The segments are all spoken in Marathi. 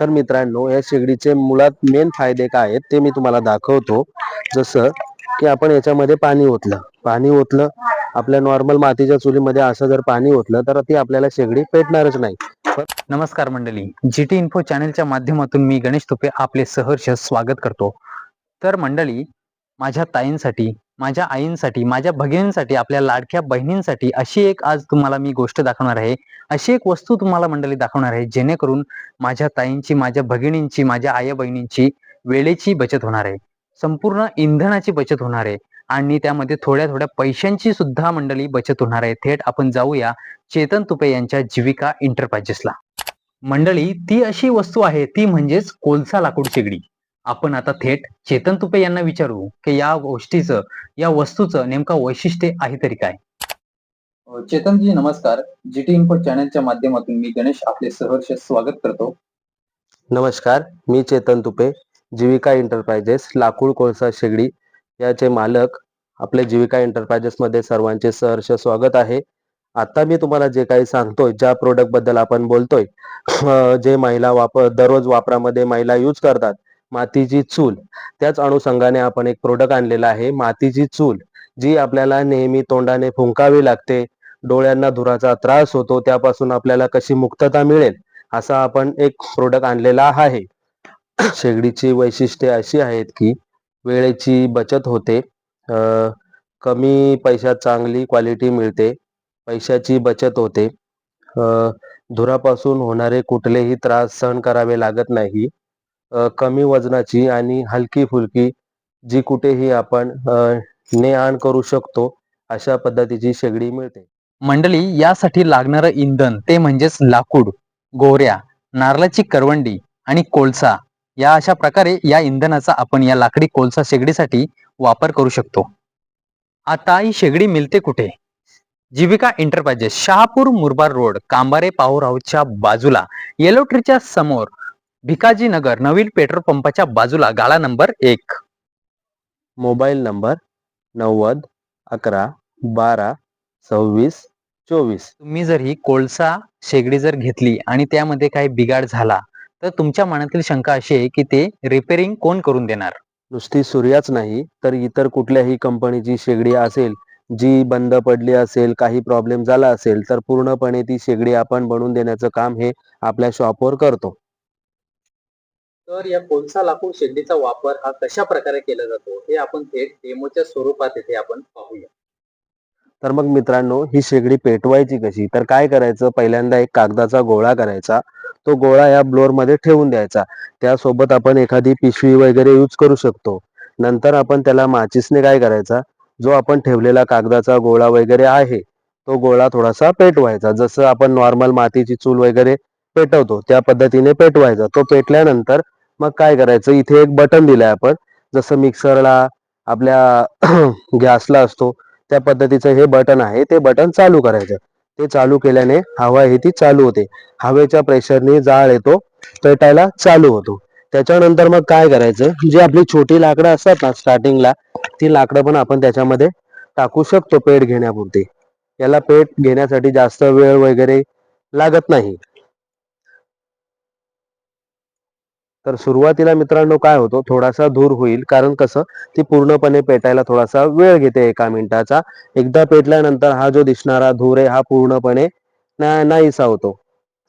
तर मित्रांनो या शेगडीचे मुळात मेन फायदे काय आहेत ते मी तुम्हाला दाखवतो. जसं की आपण याच्यामध्ये पाणी ओतलं. पाणी ओतलं आपल्या नॉर्मल मातीच्या चुलीमध्ये असं जर पाणी ओतलं तर ती आपल्याला शेगडी पेटणारच नाही. नमस्कार मंडळी. जी टी इन्फो चॅनलच्या माध्यमातून मी गणेश तुपे आपले सहर्ष स्वागत करतो. तर मंडळी माझ्या ताईंसाठी माझ्या आईंसाठी माझ्या भगिनींसाठी आपल्या लाडक्या बहिणींसाठी अशी एक आज तुम्हाला मी गोष्ट दाखवणार आहे. अशी एक वस्तू तुम्हाला मंडळी दाखवणार आहे जेणेकरून माझ्या ताईंची माझ्या भगिनींची माझ्या आई बहिणींची वेळेची बचत होणार आहे. संपूर्ण इंधनाची बचत होणार आहे आणि त्यामध्ये थोड्या थोड्या पैशांची सुद्धा मंडळी बचत होणार आहे. थेट आपण जाऊया चेतन तुपे यांच्या जीविका इंटरप्राइजेसला मंडळी ती अशी वस्तू आहे ती म्हणजेच कोलसा लाकूड शेगडी. आपण आता थेट चेतन तुपे यांना विचारू की या गोष्टीचं या वस्तूचं नेमकं वैशिष्ट्य आहे तरी काय? चेतनजी नमस्कार. जी टी इन्फो चॅनलच्या माध्यमातून मी गणेश आपले सहर्ष स्वागत करतो. नमस्कार मी चेतन तुपे जीविका एंटरप्राइजेस लाकूड कोळसा शेगडी याचे मालक आपले जीविका एंटरप्राइजेस मध्ये सर्वांचे सहर्ष स्वागत आहे. आता मी तुम्हाला जे काही सांगतोय ज्या प्रोडक्टबद्दल आपण बोलतोय जे महिला वापर दररोज वापरामध्ये महिला यूज करतात मातीची चूल. त्याच अनुषंगाने आपण एक प्रोडक्ट आणलेला आहे मातीची चूल जी आपल्याला नेहमी तोंडाने फुंकावी लागते. डोळ्यांना धुराचा त्रास होतो त्यापासून आपल्याला कशी मुक्तता मिळेल असा आपण एक प्रोडक्ट आणलेला आहे. शेगडीची वैशिष्ट्ये अशी आहेत की वेळेची बचत होते आ, कमी पैशात चांगली क्वालिटी मिळते पैशाची बचत होते. धुरापासून होणारे कुठलेही त्रास सहन करावे लागत नाही. कमी वजनाची आणि हलकी फुलकी जी कुठेही आपण ने आण करू शकतो अशा पद्धतीची शेगडी मिळते. मंडळी यासाठी लागणारं इंधन ते म्हणजेच लाकूड गोऱ्या नारळाची करवंडी आणि कोळसा या अशा प्रकारे या इंधनाचा आपण या लाकडी कोळसा शेगडीसाठी वापर करू शकतो. आता ही शेगडी मिळते कुठे? जीविका एंटरप्राइजेस शहापूर मुरबार रोड कांबारे पाहुरावच्या बाजूला येलो ट्रीच्या समोर भिकाजी नगर नवीन पेट्रोल पंपाच्या बाजूला गाळा नंबर एक. मोबाईल नंबर नव्वद अकरा बारा सव्वीस चोवीस. तुम्ही जर ही कोळसा शेगडी जर घेतली आणि त्यामध्ये काही बिघाड झाला तर तुमच्या मनातील शंका अशी आहे की ते रिपेअरिंग कोण करून देणार? नुसती सूर्याच नाही तर इतर कुठल्याही कंपनीची शेगडी असेल जी बंद पडली असेल काही प्रॉब्लेम झाला असेल तर पूर्णपणे ती शेगडी आपण बनवून देण्याचं काम हे आपल्या शॉपवर करतो. तर या कोळसा लाकूड शेगडीचा वापर हा कशा प्रकारे केला जातो हे आपण थेट डेमोच्या स्वरूपात इथे आपण पाहूया. तर मग मित्रांनो ही शेगडी पेटवायची कशी? तर काय करायचं? पहिल्यांदा एक कागदाचा गोळा करायचा. तो गोळा या ब्लोअरमध्ये ठेवून द्यायचा. त्यासोबत आपण एखादी पिशवी वगैरे यूज करू शकतो. नंतर आपण त्याला माचीसने काय करायचा? जो आपण ठेवलेला कागदाचा गोळा वगैरे आहे तो गोळा थोडासा पेटवायचा. जसं आपण नॉर्मल मातीची चूल वगैरे पेटवतो त्या पद्धतीने पेटवायचा. तो पेटल्यानंतर मग काय करायचं? इथे एक बटन दिलंय आपण. जसं मिक्सरला आपल्या गॅसला असतो त्या पद्धतीचं हे बटन आहे. ते बटन चालू करायचं. ते चालू केल्याने हवा ही ती चालू होते. हवेच्या प्रेशरने जाळ येतो पेटायला चालू होतो. त्याच्यानंतर मग काय करायचं? जी आपली छोटी लाकडं असतात ना स्टार्टिंगला ती लाकडं पण आपण त्याच्यामध्ये टाकू शकतो पेट घेण्यापुरती. याला पेट घेण्यासाठी जास्त वेळ वगैरे लागत नाही. तर सुरुवातीला मित्रांनो काय होतो थोडासा धूर होईल. कारण कसं ती पूर्णपणे पेटायला थोडासा वेळ घेते एका मिनिटाचा. एकदा पेटल्यानंतर हा जो दिसणारा धूर आहे हा पूर्णपणे नाहीसा होतो.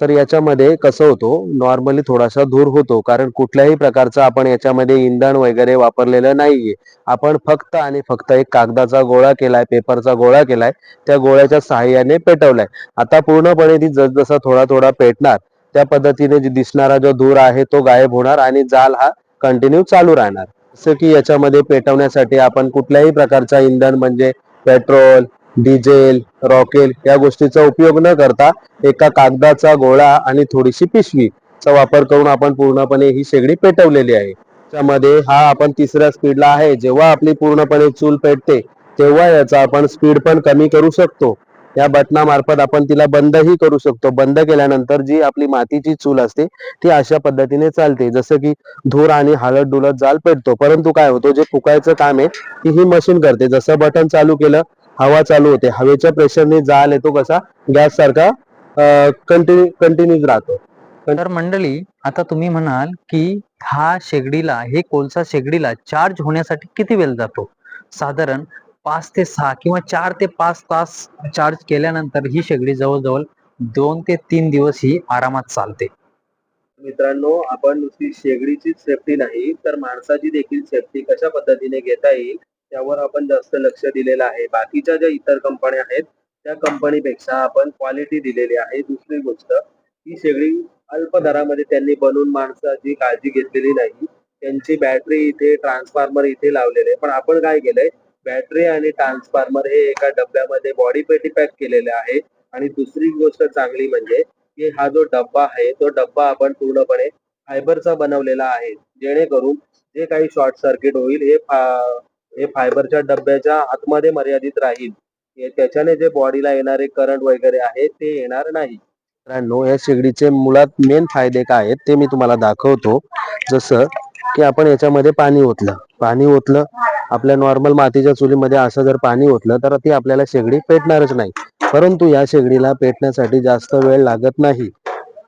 तर याच्यामध्ये कसं होतो नॉर्मली थोडासा धूर होतो. कारण कुठल्याही प्रकारचं आपण याच्यामध्ये इंधन वगैरे वापरलेलं नाहीये. आपण फक्त आणि फक्त एक कागदाचा गोळा केलाय पेपरचा गोळा केलाय त्या गोळ्याच्या सहाय्याने पेटवलाय. आता पूर्णपणे ती जसजसा थोडा थोडा पेटणार त्या पद्धतीने जे दिसणारा जो धूर आहे तो गायब होणार आणि जाल हा कंटिन्यू चालू राहणार. जसं की याच्यामध्ये पेटवण्यासाठी आपण कुठल्याही प्रकारचा इंधन म्हणजे पेट्रोल डिझेल रॉकेल या गोष्टीचा उपयोग न करता एका कागदाचा गोळा आणि थोडीशी पिशवीचा वापर करून आपण पूर्णपणे ही शेगडी पेटवलेली आहे. त्यामध्ये हा आपण तिसऱ्या स्पीडला आहे. जेव्हा आपली पूर्णपणे चूल पेटते तेव्हा याचा आपण स्पीड पण कमी करू शकतो. या बटनामार्फत आपण तिला बंदही करू शकतो. बंद केल्यानंतर जी आपली मातीची चूल असते ती अशा पद्धतीने चालते. जसं की धूर आणि हळद डुलत जाल पेटतो. परंतु काय होतो जे फुकायचं काम आहे ती ही मशीन करते. जसं बटन चालू केलं हवा चालू होते. हवेच्या प्रेशरने जाल येतो कसा गॅस सारखा कंटिन्यू कंटिन्यूज राहतो. तर मंडळी आता तुम्ही म्हणाल की हा शेगडीला हे कोळसा शेगडीला चार्ज होण्यासाठी किती वेळ जातो? साधारण पाच ते सहा किंवा चार ते पाच तास चार्ज केल्यानंतर ही शेगडी जवळजवळ दोन ते तीन दिवस ही आरामात चालते. मित्रांनो आपण नुसती शेगडीचीच सेफ्टी नाही तर माणसाची देखील सेफ्टी कशा पद्धतीने घेता येईल त्यावर आपण जास्त लक्ष दिलेलं आहे. बाकीच्या ज्या इतर कंपन्या आहेत त्या कंपनीपेक्षा आपण क्वालिटी दिलेली आहे. दुसरी गोष्ट ही शेगडी अल्प दरामध्ये त्यांनी बनवून माणसाची काळजी घेतलेली नाही. त्यांची बॅटरी इथे ट्रान्सफॉर्मर इथे लावलेले पण आपण काय केलंय बॅटरी आणि ट्रान्सफॉर्मर हे एका डब्यामध्ये बॉडी पेटी पॅक केलेले आहे. आणि दुसरी गोष्ट चांगली म्हणजे की हा जो डब्बा आहे तो डब्बा आपण पूर्णपणे फायबरचा बनवलेला आहे. जेणेकरून जे काही शॉर्ट सर्किट होईल हे फा- हे फायबरच्या डब्याच्या आतमध्ये मर्यादित राहील. त्याच्याने जे बॉडीला येणारे करंट वगैरे आहे ते येणार नाही. मित्रांनो या शेगडीचे मुळात मेन फायदे काय आहेत ते मी तुम्हाला दाखवतो. जसं की आपण याच्यामध्ये पाणी ओतलं. पाणी ओतलं आपल्या नॉर्मल मातीच्या चुलीमध्ये असं जर पाणी ओतलं तर ती आपल्याला शेगडी पेटणारच नाही. परंतु या शेगडीला पेटण्यासाठी जास्त वेळ लागत नाही.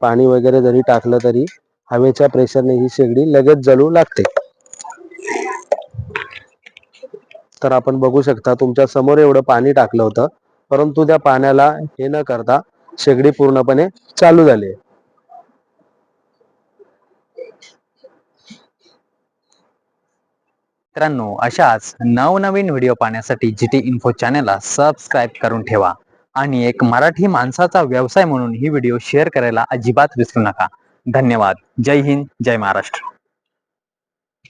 पाणी वगैरे जरी टाकलं तरी हवेच्या प्रेशरने ही शेगडी लगेच जळू लागते. तर आपण बघू शकता तुमच्यासमोर एवढं पाणी टाकलं होतं परंतु त्या पाण्याला हे न करता शेगडी पूर्णपणे चालू झाली मित्रांनो अशाच नवनवीन व्हिडिओ पाहण्यासाठी जी टी इन्फो चॅनलला सबस्क्राईब करून ठेवा. आणि एक मराठी माणसाचा व्यवसाय म्हणून ही व्हिडिओ शेअर करायला अजिबात विसरू नका. धन्यवाद. जय हिंद जय महाराष्ट्र.